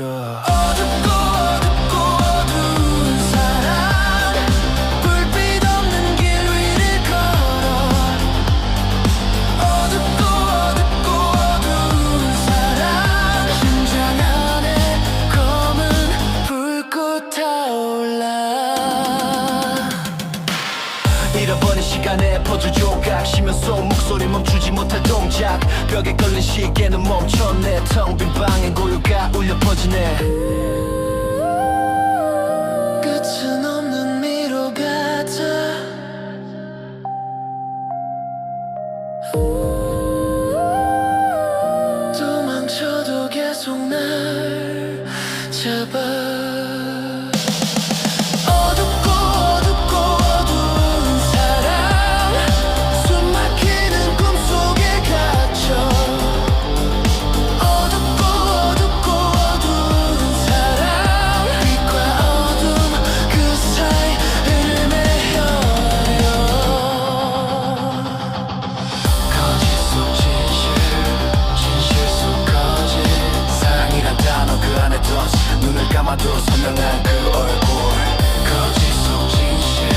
future. 쉬면서 목소리 멈추지 못할 동작. 벽에 걸린 시계는 멈췄네. 텅 빈 방에 고요가 울려 퍼지네. 끝은 없는 미로 같아 도망쳐도 계속 날 잡아 감아도 선명한 그 얼굴. 거짓 속 진실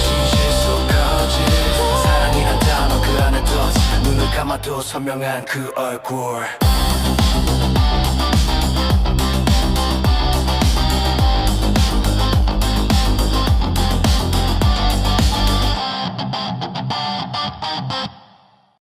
진실 속 거짓. 사랑이란 단어 그 안에 덧. 눈을 감아도 선명한 그 얼굴